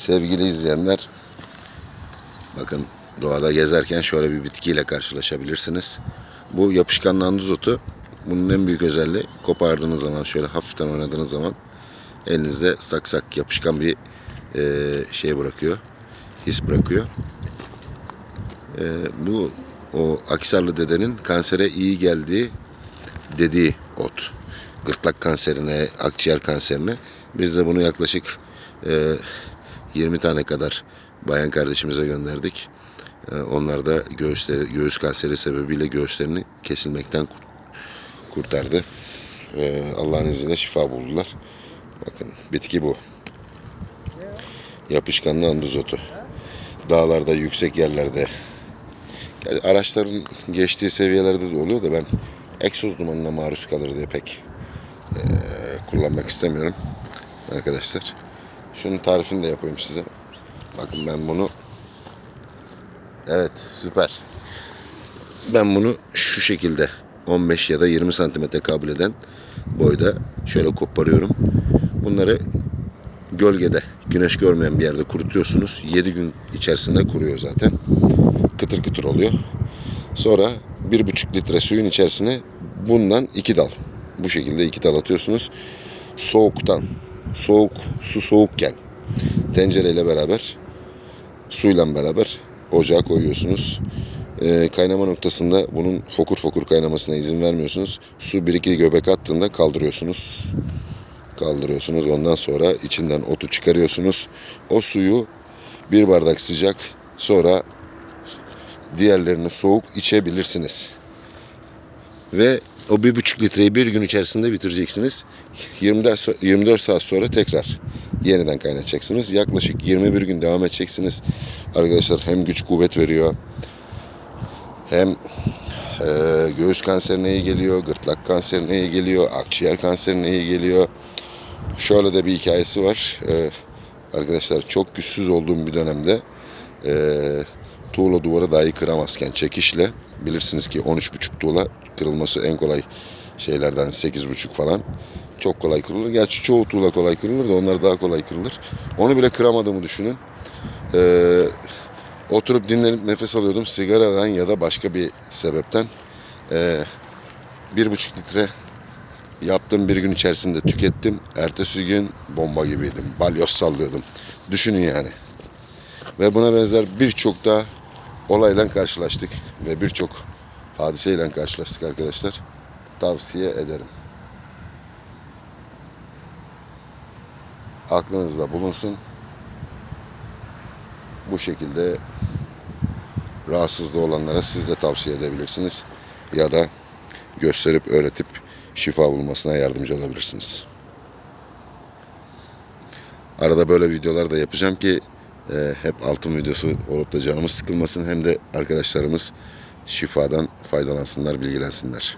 Sevgili izleyenler, bakın doğada gezerken şöyle bir bitkiyle karşılaşabilirsiniz. Bu yapışkan nanduz otu. Bunun en büyük özelliği kopardığınız zaman, şöyle hafiften oynadığınız zaman elinizde saksak yapışkan bir e, şey bırakıyor. His bırakıyor. E, bu o Akisarlı dedenin kansere iyi geldiği dediği ot. Gırtlak kanserine, akciğer kanserine. Biz de bunu yaklaşık e, 20 tane kadar bayan kardeşimize gönderdik. E, onlar da göğüsleri, göğüs kanseri sebebiyle göğüslerini kesilmekten kur- kurtardı. E, Allah'ın izniyle şifa buldular. Bakın bitki bu. Yapışkanlı anduz otu. Dağlarda, yüksek yerlerde, yani araçların geçtiği seviyelerde de oluyor da ben egzoz dumanına maruz kalır diye pek eee, kullanmak istemiyorum arkadaşlar. Şunun tarifini de yapayım size. Bakın ben bunu Evet süper. Ben bunu şu şekilde 15 ya da 20 santimetre kabul eden boyda şöyle koparıyorum. Bunları gölgede, güneş görmeyen bir yerde kurutuyorsunuz. 7 gün içerisinde kuruyor zaten. Kıtır kıtır oluyor. Sonra 1,5 litre suyun içerisine bundan iki dal. Bu şekilde iki dal atıyorsunuz. Soğuktan, soğuk, su soğukken tencereyle beraber suyla beraber ocağa koyuyorsunuz. Ee, kaynama noktasında bunun fokur fokur kaynamasına izin vermiyorsunuz. Su bir iki göbek attığında kaldırıyorsunuz. Kaldırıyorsunuz. Ondan sonra içinden otu çıkarıyorsunuz. O suyu bir bardak sıcak sonra diğerlerini soğuk içebilirsiniz. Ve o bir buçuk litreyi bir gün içerisinde bitireceksiniz. 24, so- 24 saat sonra tekrar yeniden kaynatacaksınız. Yaklaşık 21 gün devam edeceksiniz. Arkadaşlar hem güç kuvvet veriyor hem e, göğüs kanserine iyi geliyor, gırtlak kanserine iyi geliyor, akciğer kanserine iyi geliyor. Şöyle de bir hikayesi var. E, arkadaşlar çok güçsüz olduğum bir dönemde e, tuğla duvara dahi kıramazken çekişle bilirsiniz ki 13,5 tuğla kırılması en kolay şeylerden 8,5 falan. Çok kolay kırılır. Gerçi çoğu tuğla kolay kırılır da onlar daha kolay kırılır. Onu bile kıramadığımı düşünün. Ee, oturup dinlenip nefes alıyordum sigaradan ya da başka bir sebepten. Ee, bir buçuk litre yaptım bir gün içerisinde tükettim. Ertesi gün bomba gibiydim. Balyoz sallıyordum. Düşünün yani. Ve buna benzer birçok da olayla karşılaştık ve birçok hadiseyle karşılaştık arkadaşlar. Tavsiye ederim. Aklınızda bulunsun. Bu şekilde rahatsızlığı olanlara siz de tavsiye edebilirsiniz. Ya da gösterip öğretip şifa bulmasına yardımcı olabilirsiniz. Arada böyle videolar da yapacağım ki e, hep altın videosu olup da canımız sıkılmasın hem de arkadaşlarımız şifadan faydalansınlar, bilgilensinler.